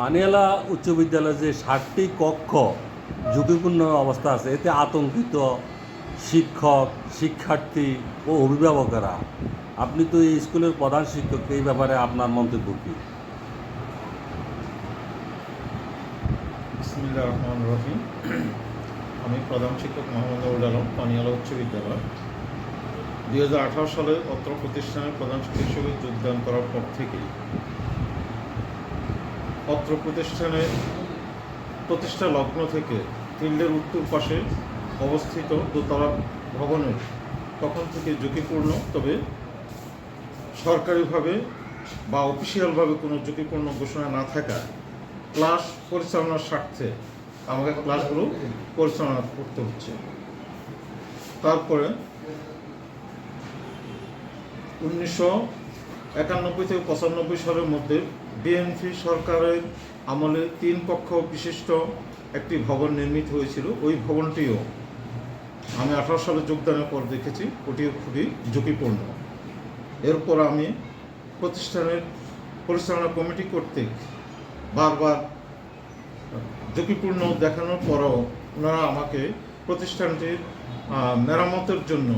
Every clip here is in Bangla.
পানিয়ালা উচ্চ বিদ্যালয়ে যে ষাটটি কক্ষ, ঝুঁকিপূর্ণ অবস্থা আছে, এতে আতঙ্কিত শিক্ষক, শিক্ষার্থী ও অভিভাবকেরা। আপনি তো এই স্কুলের প্রধান শিক্ষক, এই ব্যাপারে আপনার মন্তব্য কী? রহমান রহিম। আমি প্রধান শিক্ষক মোহাম্মদ আবুল আলম, পানিয়ালা উচ্চ বিদ্যালয়। দুই হাজার আঠারো সালে অত্র প্রতিষ্ঠানের প্রধান শিক্ষক হিসেবে যোগদান করার পর থেকেই অত্র প্রতিষ্ঠানের প্রতিষ্ঠা লগ্ন থেকে ফিল্ডের উত্তর পাশে অবস্থিত দোতলা ভবনের তখন থেকে ঝুঁকিপূর্ণ, তবে সরকারিভাবে বা অফিসিয়ালভাবে কোনো ঝুঁকিপূর্ণ ঘোষণা না থাকায় ক্লাস পরিচালনার স্বার্থে আমাকে ক্লাসগুলো পরিচালনা করতে হচ্ছে। তারপরে উনিশশো একানব্বই থেকে পঁচানব্বই সালের মধ্যে বিএনপি সরকারের আমলে তিন কক্ষ বিশিষ্ট একটি ভবন নির্মিত হয়েছিল। ওই ভবনটিও আমি আঠারো সালে যোগদানের পর দেখেছি। ওটিও খুবই ঝুঁকিপূর্ণ। এরপর আমি প্রতিষ্ঠানের পরিচালনা কমিটি কর্তৃক বারবার ঝুঁকিপূর্ণ দেখানোর পরও ওনারা আমাকে প্রতিষ্ঠানটির মেরামতের জন্য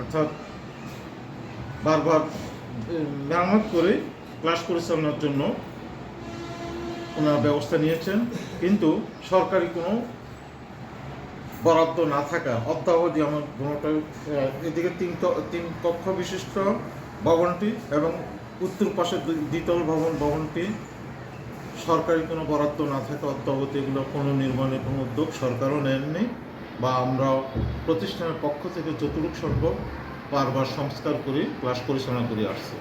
অর্থাৎ বারবার মেরামত করে ক্লাস পরিচালনার জন্য ওনারা ব্যবস্থা নিয়েছেন। কিন্তু সরকারি কোনো বরাদ্দ না থাকা অদ্যাবধি আমার আহ, এদিকে তিন তিন কক্ষ বিশিষ্ট ভবনটি এবং উত্তর পাশে দ্বিতল ভবন ভবনটি সরকারি কোনো বরাদ্দ না থাকা অদ্যাবধি এগুলো কোনো নির্মাণে কোনো উদ্যোগ সরকারও নেননি বা আমরা প্রতিষ্ঠানের পক্ষ থেকে যতটুকু সম্ভব বারবার সংস্কার করে ক্লাস পরিচালনা করে আসছে।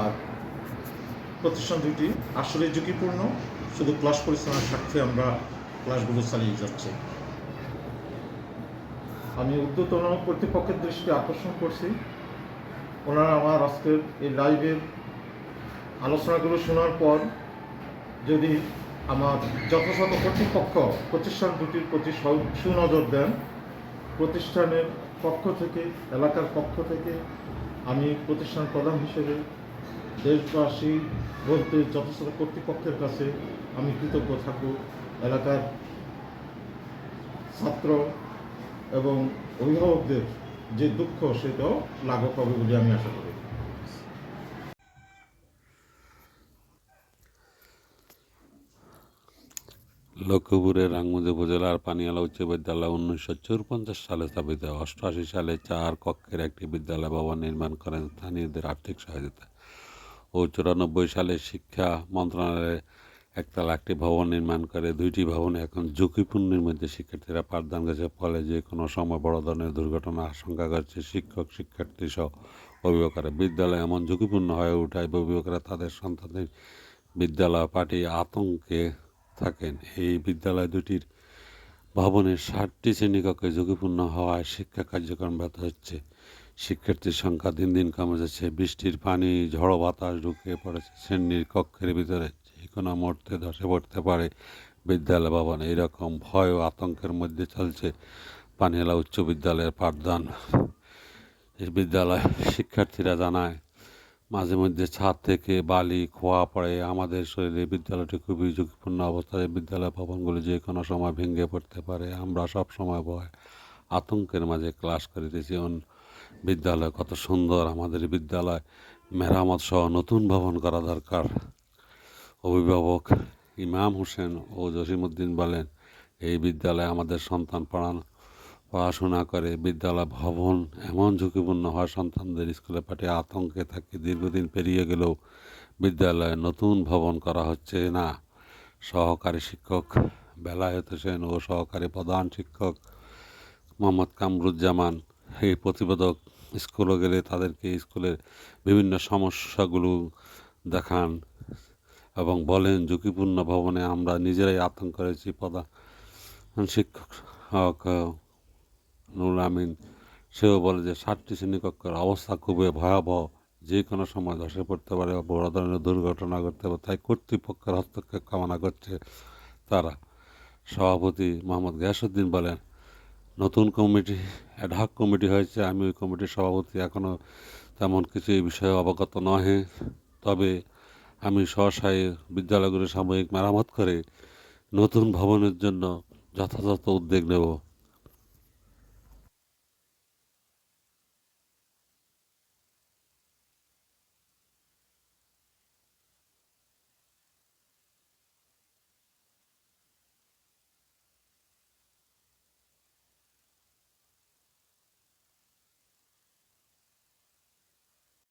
আর প্রতিষ্ঠান দুটি আসলে ঝুঁকিপূর্ণ, শুধু ক্লাস পরিচালনার স্বার্থে আমরা ক্লাসগুলো চালিয়ে যাচ্ছি। আমি উদ্যতন কর্তৃপক্ষের দৃষ্টি আকর্ষণ করছি। ওনারা আমার আজকের এই লাইভের আলোচনাগুলো শোনার পর যদি আমার যথাযথ কর্তৃপক্ষ প্রতিষ্ঠান দুটির প্রতি সুনজর দেন প্রতিষ্ঠানের পক্ষ থেকে, এলাকার পক্ষ থেকে আমি প্রতিষ্ঠান প্রধান হিসেবে দেশবাসী বলতে যথেষ্ট কর্তৃপক্ষের কাছে আমি কৃতজ্ঞ থাকব। এলাকার ছাত্র এবং অভিভাবকদের যে দুঃখ, সেটাও লাঘব হবে বলে আমি আশা করি। লক্ষ্মীপুরের রাঙ্গুজে উপজেলার পানিয়ালা উচ্চ বিদ্যালয় উনিশশো চৌপঞ্চাশ সালে স্থাপিত। অষ্টআশি সালে চার কক্ষের একটি বিদ্যালয় ভবন নির্মাণ করেন স্থানীয়দের আর্থিক সহায়তা। ও চুরানব্বই সালে শিক্ষা মন্ত্রণালয়ে একতলা একটি ভবন নির্মাণ করে। দুইটি ভবনে এখন ঝুঁকিপূর্ণের মধ্যে শিক্ষার্থীরা পাঠদান গেছে ফলে যে কোনো সময় বড় ধরনের দুর্ঘটনার আশঙ্কা করছে শিক্ষক, শিক্ষার্থী সহ অভিভাবকরা। বিদ্যালয় এমন ঝুঁকিপূর্ণ হয়ে ওঠায় অভিভাবকরা তাদের সন্তানদের বিদ্যালয় পাঠিয়ে আতঙ্কে থাকেন। এই বিদ্যালয় দুটির ভবনের ষাটটি শ্রেণীকক্ষে ঝুঁকিপূর্ণ হওয়ায় শিক্ষা কার্যক্রম ব্যাহত হচ্ছে। শিক্ষার্থীর সংখ্যা দিন দিন কমে যাচ্ছে। বৃষ্টির পানি, ঝড়ো বাতাস ঢুকে পড়েছে শ্রেণির কক্ষের ভিতরে। যে কোনো মুহূর্তে ধসে পড়তে পারে বিদ্যালয় ভবন। এইরকম ভয় ও আতঙ্কের মধ্যে চলছে পানিয়ালা উচ্চ বিদ্যালয়ের পাঠদান। এই বিদ্যালয় শিক্ষার্থীরা জানায় মাঝে মধ্যে ছাদ থেকে বালি, খোয়া পড়ে। আমাদের শরীরে বিদ্যালয়টি খুবই ঝুঁকিপূর্ণ অবস্থায় বিদ্যালয় ভবনগুলি যে কোনো সময় ভেঙে পড়তে পারে। আমরা সব সময় ভয় আতঙ্কের মাঝে ক্লাস করিতেছি। বিদ্যালয় কত সুন্দর। আমাদের বিদ্যালয় মেরামত সহ নতুন ভবন করা দরকার। অভিভাবক ইমাম হোসেন ও জসিমউদ্দিন বলেন, এই বিদ্যালয়ে আমাদের সন্তান পড়ানো পড়াশোনা করে, বিদ্যালয়, ভবন এমন ঝুঁকিপূর্ণ হয় সন্তানদের স্কুলে পাঠিয়ে আতঙ্কে থাকে দীর্ঘদিন পেরিয়ে গেলেও বিদ্যালয়ে নতুন ভবন করা হচ্ছে না। সহকারী শিক্ষক বেলায়েত হোসেন ও সহকারী প্রধান শিক্ষক মোহাম্মদ কামরুজ্জামান এই প্রতিবেদক স্কুলে গেলে তাদেরকে স্কুলের বিভিন্ন সমস্যাগুলো দেখান এবং বলেন, ঝুঁকিপূর্ণ ভবনে আমরা নিজেরাই আতঙ্ক করেছি। প্রধান শিক্ষক নুরুল আমিন, সেও বলে যে ষাটটি শ্রেণীকক্ষের অবস্থা খুবই ভয়াবহ। যে কোনো সময় ধসে পড়তে পারে বড় ধরনের দুর্ঘটনা ঘটতে পারে, তাই কর্তৃপক্ষের হস্তক্ষেপ কামনা করছে তারা। সভাপতি মোহাম্মদ গিয়াসুদ্দিন বলেন, নতুন কমিটি অ্যাডহক কমিটি হয়েছে, আমি ওই কমিটির সভাপতি এখনও তেমন কিছু এই বিষয়ে অবগত নহে। তবে আমি স্বশায়ে বিদ্যালয়গুলো সাময়িক মেরামত করে নতুন ভবনের জন্য যথাযথ উদ্যোগ নেব।